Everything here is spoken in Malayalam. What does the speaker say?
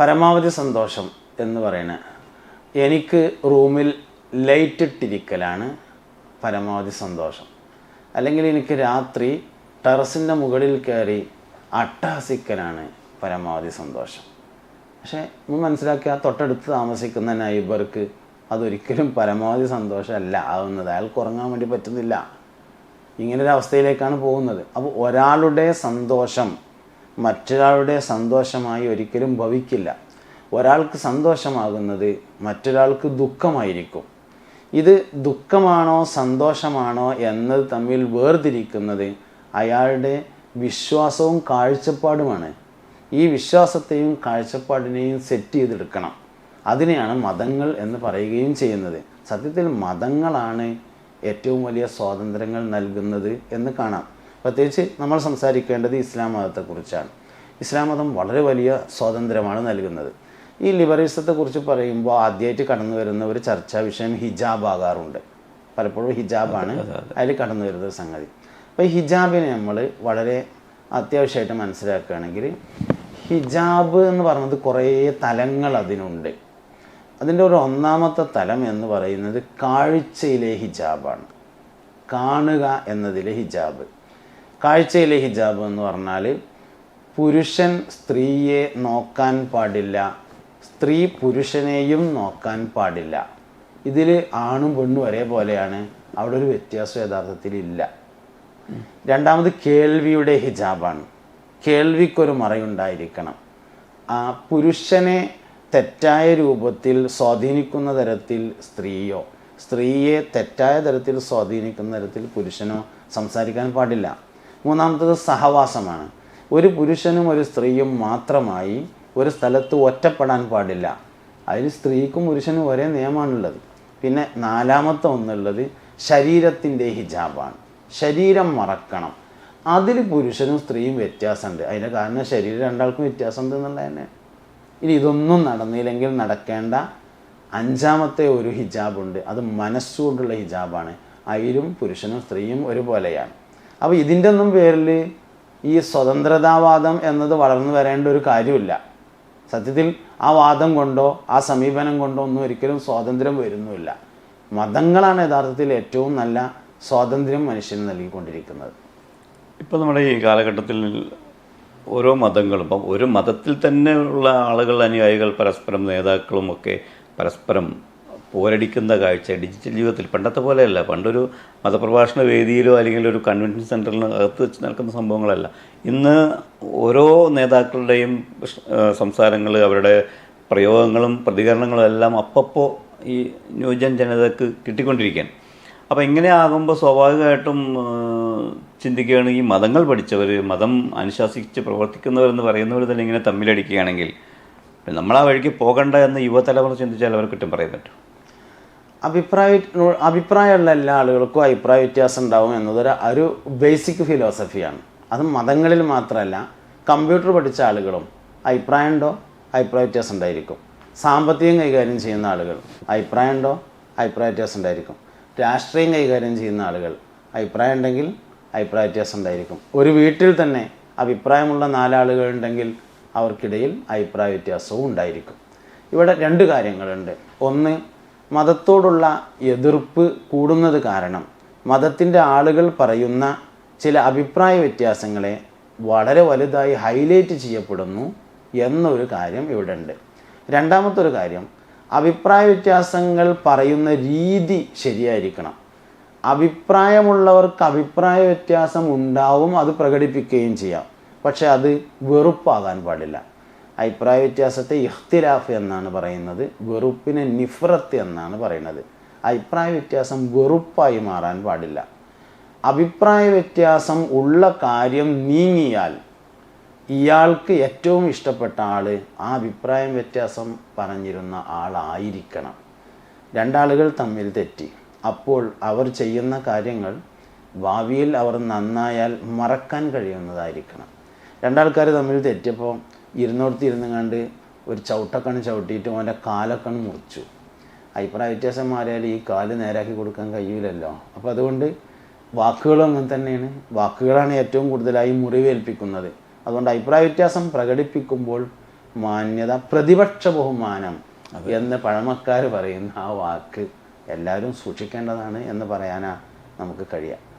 പരമാവധി സന്തോഷം എന്ന് പറയുന്നത് എനിക്ക് റൂമിൽ ലൈറ്റ് ഇട്ടിരിക്കലാണ് പരമാവധി സന്തോഷം. അല്ലെങ്കിൽ എനിക്ക് രാത്രി ടെറസിന്റെ മുകളിൽ കയറി അട്ടഹസിക്കലാണ് പരമാവധി സന്തോഷം. പക്ഷേ നമ്മൾ മനസ്സിലാക്കിയ തൊട്ടടുത്ത് താമസിക്കുന്ന നൈബർക്ക് അതൊരിക്കലും പരമാവധി സന്തോഷമല്ല. ആവുന്നത് അയാൾക്ക് ഉറങ്ങാൻ വേണ്ടി പറ്റുന്നില്ല. ഇങ്ങനൊരു അവസ്ഥയിലേക്കാണ് പോകുന്നത്. അപ്പോൾ ഒരാളുടെ സന്തോഷം മറ്റൊരാളുടെ സന്തോഷമായി ഒരിക്കലും ഭവിക്കില്ല. ഒരാൾക്ക് സന്തോഷമാകുന്നത് മറ്റൊരാൾക്ക് ദുഃഖമായിരിക്കും. ഇത് ദുഃഖമാണോ സന്തോഷമാണോ എന്നത് തമ്മിൽ വേർതിരിക്കുന്നത് അയാളുടെ വിശ്വാസവും കാഴ്ചപ്പാടുമാണ്. ഈ വിശ്വാസത്തെയും കാഴ്ചപ്പാടിനെയും സെറ്റ് ചെയ്തെടുക്കണം. അതിനെയാണ് മതങ്ങൾ എന്ന് പറയുകയും ചെയ്യുന്നത്. സത്യത്തിൽ മതങ്ങളാണ് ഏറ്റവും വലിയ സ്വാതന്ത്ര്യങ്ങൾ നൽകുന്നത് എന്ന് കാണാം. പ്രത്യേകിച്ച് നമ്മൾ സംസാരിക്കേണ്ടത് ഇസ്ലാം മതത്തെക്കുറിച്ചാണ്. ഇസ്ലാം മതം വളരെ വലിയ സ്വാതന്ത്ര്യമാണ് നൽകുന്നത്. ഈ ലിബറലിസത്തെക്കുറിച്ച് പറയുമ്പോൾ ആദ്യമായിട്ട് കടന്നു വരുന്ന ഒരു ചർച്ചാ വിഷയം ഹിജാബ് ആകാറുണ്ട്. പലപ്പോഴും ഹിജാബാണ് അതിൽ കടന്നു വരുന്ന ഒരു സംഗതി. അപ്പോൾ ഹിജാബിനെ നമ്മൾ വളരെ അത്യാവശ്യമായിട്ട് മനസ്സിലാക്കുകയാണെങ്കിൽ ഹിജാബ് എന്ന് പറയുന്നത് കുറേ തലങ്ങൾ അതിനുണ്ട്. അതിന്റെ ഒരു ഒന്നാമത്തെ തലം എന്ന് പറയുന്നത് കാഴ്ചയിലെ ഹിജാബാണ്. കാണുക എന്നതിലെ ഹിജാബ്. കാഴ്ചയിലെ ഹിജാബ് എന്ന് പറഞ്ഞാൽ പുരുഷൻ സ്ത്രീയെ നോക്കാൻ പാടില്ല സ്ത്രീ പുരുഷനെയും നോക്കാൻ പാടില്ല. ഇതിൽ ആണും പെണ്ണും ഒരേപോലെയാണ്. അവിടെ ഒരു വ്യത്യാസം യഥാർത്ഥത്തിൽ ഇല്ല. രണ്ടാമത് കേൾവിയുടെ ഹിജാബാണ്. കേൾവിക്കൊരു മറയുണ്ടായിരിക്കണം. ആ പുരുഷനെ തെറ്റായ രൂപത്തിൽ സ്വാധീനിക്കുന്ന തരത്തിൽ സ്ത്രീയോ സ്ത്രീയെ തെറ്റായ തരത്തിൽ സ്വാധീനിക്കുന്ന തരത്തിൽ പുരുഷനോ സംസാരിക്കാൻ പാടില്ല. മൂന്നാമത്തത് സഹവാസമാണ്. ഒരു പുരുഷനും ഒരു സ്ത്രീയും മാത്രമായി ഒരു സ്ഥലത്ത് ഒറ്റപ്പെടാൻ പാടില്ല. അതിൽ സ്ത്രീക്കും പുരുഷനും ഒരേ നിയമമാണുള്ളത് പിന്നെ നാലാമത്തെ ഒന്നുള്ളത് ശരീരത്തിന്റെ ഹിജാബാണ്. ശരീരം മറക്കണം. അതിൽ പുരുഷനും സ്ത്രീയും വ്യത്യാസമുണ്ട്. അതിന്റെ കാരണം ശരീരം രണ്ടാൾക്കും വ്യത്യാസമുണ്ട് എന്നുള്ളത് തന്നെ. ഇനി ഇതൊന്നും നടന്നില്ലെങ്കിൽ നടക്കേണ്ട അഞ്ചാമത്തെ ഒരു ഹിജാബുണ്ട്. അത് മനസ്സുകൊണ്ടുള്ള ഹിജാബാണ്. അതിലും പുരുഷനും സ്ത്രീയും ഒരുപോലെയാണ്. അപ്പോൾ ഇതിന്റെ ഒന്നും പേരിൽ ഈ സ്വതന്ത്രതാവാദം എന്നത് വളർന്നു വരേണ്ട ഒരു കാര്യമില്ല. സത്യത്തിൽ ആ വാദം കൊണ്ടോ ആ സമീപനം കൊണ്ടോ ഒന്നും ഒരിക്കലും സ്വാതന്ത്ര്യം വരുന്നുമില്ല മതങ്ങളാണ് യഥാർത്ഥത്തിൽ ഏറ്റവും നല്ല സ്വാതന്ത്ര്യം മനുഷ്യന് നൽകിക്കൊണ്ടിരിക്കുന്നത്. ഇപ്പോൾ നമ്മുടെ ഈ കാലഘട്ടത്തിൽ ഓരോ മതങ്ങളും ഇപ്പം ഒരു മതത്തിൽ തന്നെ ഉള്ള ആളുകൾ അനുയായികൾ പരസ്പരം നേതാക്കളും ഒക്കെ പരസ്പരം പോരടിക്കുന്ന കാഴ്ച ഡിജിറ്റൽ ജീവിതത്തിൽ പണ്ടത്തെ പോലെയല്ല. പണ്ടൊരു മതപ്രഭാഷണ വേദിയിലോ അല്ലെങ്കിൽ ഒരു കൺവെൻഷൻ സെന്ററിലോ അകത്ത് വെച്ച് നടക്കുന്ന സംഭവങ്ങളല്ല. ഇന്ന് ഓരോ നേതാക്കളുടെയും സംസാരങ്ങൾ അവരുടെ പ്രയോഗങ്ങളും പ്രതികരണങ്ങളും എല്ലാം അപ്പപ്പോൾ ഈ ന്യൂജൻ ജനതക്ക് കിട്ടിക്കൊണ്ടിരിക്കുകയാണ് അപ്പോൾ ഇങ്ങനെ ആകുമ്പോൾ സ്വാഭാവികമായിട്ടും ചിന്തിക്കുകയാണ് ഈ മതങ്ങൾ പഠിച്ചവർ മതം അനുശാസിച്ച് പ്രവർത്തിക്കുന്നവരെന്ന് പറയുന്നവർ തന്നെ ഇങ്ങനെ തമ്മിലടിക്കുകയാണെങ്കിൽ നമ്മൾ ആ വഴിക്ക് പോകണ്ട എന്ന് യുവതലമുറ ചിന്തിച്ചാൽ അവർ കുറ്റം പറയാൻ പറ്റും. അഭിപ്രായ അഭിപ്രായമുള്ള എല്ലാ ആളുകൾക്കും അഭിപ്രായ വ്യത്യാസം ഉണ്ടാവും എന്നതൊരു ഒരു ബേസിക് ഫിലോസഫിയാണ് അത് മതങ്ങളിൽ മാത്രമല്ല കമ്പ്യൂട്ടർ പഠിച്ച ആളുകളും അഭിപ്രായം ഉണ്ടോ? അഭിപ്രായ വ്യത്യാസം ഉണ്ടായിരിക്കും. സാമ്പത്തികം കൈകാര്യം ചെയ്യുന്ന ആളുകൾ അഭിപ്രായം ഉണ്ടോ? അഭിപ്രായ വ്യത്യാസം ഉണ്ടായിരിക്കും. രാഷ്ട്രീയം കൈകാര്യം ചെയ്യുന്ന ആളുകൾ അഭിപ്രായം ഉണ്ടെങ്കിൽ അഭിപ്രായ വ്യത്യാസം ഉണ്ടായിരിക്കും. ഒരു വീട്ടിൽ തന്നെ അഭിപ്രായമുള്ള നാലാളുകൾ ഉണ്ടെങ്കിൽ അവർക്കിടയിൽ അഭിപ്രായ വ്യത്യാസവും ഉണ്ടായിരിക്കും. ഇവിടെ രണ്ട് കാര്യങ്ങളുണ്ട്. ഒന്ന് മതത്തോടുള്ള എതിർപ്പ് കൂടുന്നത് കാരണം മതത്തിന്റെ ആളുകൾ പറയുന്ന ചില അഭിപ്രായ വ്യത്യാസങ്ങളെ വളരെ വലുതായി ഹൈലൈറ്റ് ചെയ്യപ്പെടുന്നു എന്നൊരു കാര്യം ഇവിടെ ഉണ്ട് രണ്ടാമത്തെ ഒരു കാര്യം അഭിപ്രായ വ്യത്യാസങ്ങൾ പറയുന്ന രീതി ശരിയായിരിക്കണം. അഭിപ്രായമുള്ളവർക്ക് അഭിപ്രായ വ്യത്യാസം ഉണ്ടാവും അത് പ്രകടിപ്പിക്കുകയും ചെയ്യാം. പക്ഷെ അത് വെറുപ്പാകാൻ പാടില്ല. അഭിപ്രായ വ്യത്യാസത്തെ ഇഖ്തിലാഫ് എന്നാണ് പറയുന്നത് വെറുപ്പിനെ നിഫ്രത്ത് എന്നാണ് പറയുന്നത്. അഭിപ്രായ വ്യത്യാസം വെറുപ്പായി മാറാൻ പാടില്ല. അഭിപ്രായ വ്യത്യാസം ഉള്ള കാര്യം നീങ്ങിയാൽ ഇയാൾക്ക് ഏറ്റവും ഇഷ്ടപ്പെട്ട ആൾ ആ അഭിപ്രായം വ്യത്യാസം പറഞ്ഞിരുന്ന ആളായിരിക്കണം. രണ്ടാളുകൾ തമ്മിൽ തെറ്റി. അപ്പോൾ അവർ ചെയ്യുന്ന കാര്യങ്ങൾ ഭാവിയിൽ അവർ നന്നായാൽ മറക്കാൻ കഴിയുന്നതായിരിക്കണം. രണ്ടാൾക്കാർ തമ്മിൽ തെറ്റിയപ്പോൾ ഇരുന്നോടത്ത് ഇരുന്ന് കണ്ട് ഒരു ചവിട്ടക്കണ് ചവിട്ടിയിട്ട് അവന്റെ കാലൊക്കെ മുറിച്ചു. അഭിപ്രായ വ്യത്യാസം മാറിയാൽ ഈ കാൽ നേരാക്കി കൊടുക്കാൻ കഴിയില്ലല്ലോ അപ്പോൾ അതുകൊണ്ട് വാക്കുകളും അങ്ങനെ തന്നെയാണ്. വാക്കുകളാണ് ഏറ്റവും കൂടുതലായി മുറിവേൽപ്പിക്കുന്നത്. അതുകൊണ്ട് അഭിപ്രായ വ്യത്യാസം പ്രകടിപ്പിക്കുമ്പോൾ മാന്യത പ്രതിപക്ഷ ബഹുമാനം എന്ന് പഴമക്കാർ പറയുന്ന ആ വാക്ക് എല്ലാവരും സൂക്ഷിക്കേണ്ടതാണ് എന്ന് പറയാനാ നമുക്ക് കഴിയാം.